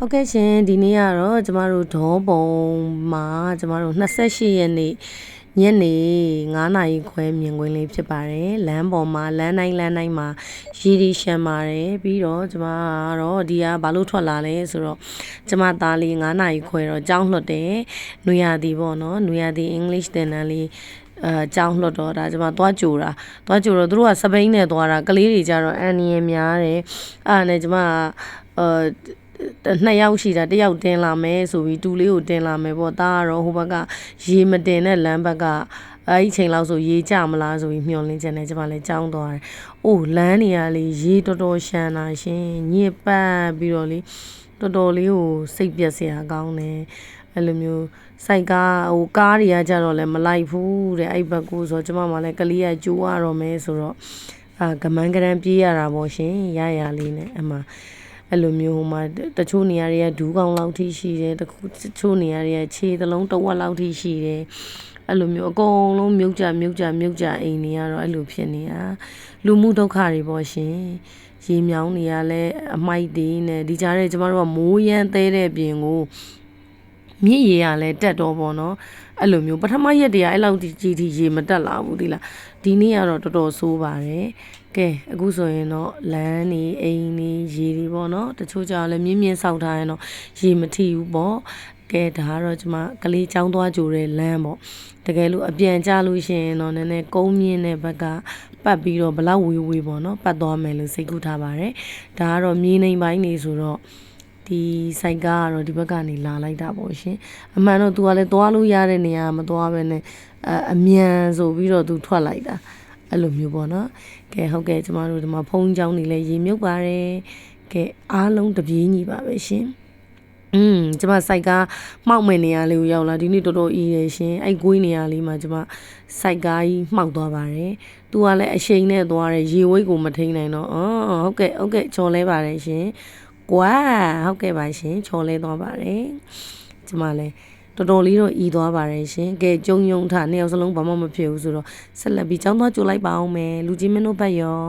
ဟုတ်ကဲ့ရှင်ဒီနေ့ကတော့ကျမတို့ဒေါပုံမှာကျမတို့28ရက်နေ့ညနေ9နာရီခွဲမြင်ကွင်းလေးဖြစ်ပါတယ်လမ်းပေါ်မှာလမ်းတိုင်းလမ်းတိုင်းမှာရီရီရှမ်းပါတယ်ပြီးတော့ကျမကတော့ဒီကဘာလို့ထွက်လာလဲဆိုတော့ကျမသားလေး9နာရီခွဲတော့ကြောင်းလွတ်တယ်နွေရာသီပေါ့နော်နွေရာသီ English သင်တန်းလေးအဲကြောင်းလွတ်တော့ဒါကျမသွားကြိုတာသွားကြိုတော့သူတို့ကစပိန်နဲ့သွားတာကလေးတွေကြတော့အန်နီယများတယ်အဲ့ဒါနဲ့ကျမကအဲ နှစ်ယောက်ရှိတာတစ်ယောက်တင်လာမယ်ဆိုပြီးတူလေးကိုတင်လာမယ်ပေါ့ဒါကတော့ဟိုဘက်ကရေမတင်တဲ့လမ်းဘက်ကအဲ့ဒီချိန်လောက်ဆိုရေကြမလားဆိုပြီးမျှော်လင့်ချက်နဲ့ကျမလည်းကြောင်းသွားတယ်။အိုးလမ်းနေရလေရေတော်တော်ရှမ်းတာရှင်ညစ်ပတ်ပြီးတော့လေတော်တော်လေးကိုစိတ်ပြက်စရာကောင်းတယ်။အဲ့လိုမျိုးစိုက်ကားဟိုကားတွေကကြတော့လည်းမလိုက်ဘူးတဲ့အဲ့ဘက်ကိုဆိုတော့ကျမမှလည်းကလေးကကြိုးရတော့မယ်ဆိုတော့အာကမန်းကရန်ပြေးရတာပေါ့ရှင်ရရလေးနဲ့အမှ အဲ့လိုမျိုးဟိုမှာတချို့နေရာတွေကဒူးကောင်လောက်ထိရှိတယ်တခုတချို့နေရာတွေကခြေသလုံးတစ်ဝက်လောက်ထိရှိတယ်အဲ့လိုမျိုးအကုန်လုံးမြုပ်ကြမြုပ်ကြမြုပ်ကြအိမ်တွေကတော့အဲ့လိုဖြစ်နေတာလူမှုဒုက္ခတွေပေါ့ရှင်ရေမြောင်းနေရလဲအမိုက်တွေနဲ့ဒီကြားထဲကျမတို့ကမိုးရမ်းသေးတဲ့ပြင်ကို မြင့်ရေရလဲတက်တော့ပေါ့နော်အဲ့လိုမျိုးပထမရက်တည်းကအဲ့လောက်ကြီးကြီးရေမတက်လာဘူးဒီလားဒီနေ့ကတော့တော်တော်ဆိုးပါတယ်ကဲအခုဆိုရင်တော့လမ်းနေအိမ်နေရေတွေပေါ့နော်တချို့ကြောင့်လည်းမြင်းမြင်းဆောက်ထားရင်တော့ရေမထီဘူးပေါ့ကဲဒါကတော့ကျွန်မကလေးចောင်းသွားကြိုတဲ့လမ်းပေါ့တကယ်လို့အပြန်ကြလို့ရှိရင်တော့နည်းနည်းကုန်းမြင့်တဲ့ဘက်ကပတ်ပြီးတော့ဘလောက်ဝေးဝေးပေါ့နော်ပတ်သွားမယ်လို့စိတ်ကူးထားပါတယ်ဒါကတော့မြေနေပိုင်းနေဆိုတော့ ဒီဆိုင်ကားကတော့ဒီဘက်ကနေလာလိုက်တာပေါ့ရှင်အမှန်တော့ तू ကလည်းသွားလို့ရတဲ့နေရာမသွားဘဲနဲ့အအမြန်ဆိုပြီးတော့ तू ထွက်လိုက်တာအဲ့လိုမျိုးပေါ့နော်ကဲဟုတ်ကဲ့ကျမတို့ဒီမှာဖုန်းချောင်းနေလဲရေမြုပ်ပါတယ်ကဲအားလုံးတပြေးညီပါပဲရှင်อืมကျမစိုက်ကားမှောက်မဲ့နေရာလေးကိုရောက်လာဒီနေ့တော်တော်အေးရရှင်အဲ့ကိုင်းနေရာလေးမှာကျမစိုက်ကားကြီးမှောက်သွားပါတယ်။သူကလည်းအရှိန်နဲ့သွားတယ်ရေဝိတ်ကိုမထိန်နိုင်တော့အော်ဟုတ်ကဲ့ဟုတ်ကဲ့ချော်လဲပါတယ်ရှင်။ ကွာဟုတ်ကဲ့ပါရှင်ချော်လဲသွားပါတယ်။ကျမလည်းတော်တော်လေးတော့ဤသွားပါတယ်ရှင်။ကဲကြုံယုံထနှစ်ယောက်စလုံးဘာမှမဖြစ်ဘူးဆိုတော့ဆက်လက်ပြီးចောင်းသွားကြိုလိုက်ပါအောင်မယ်။လူကြီးမင်းတို့ဘက်ရော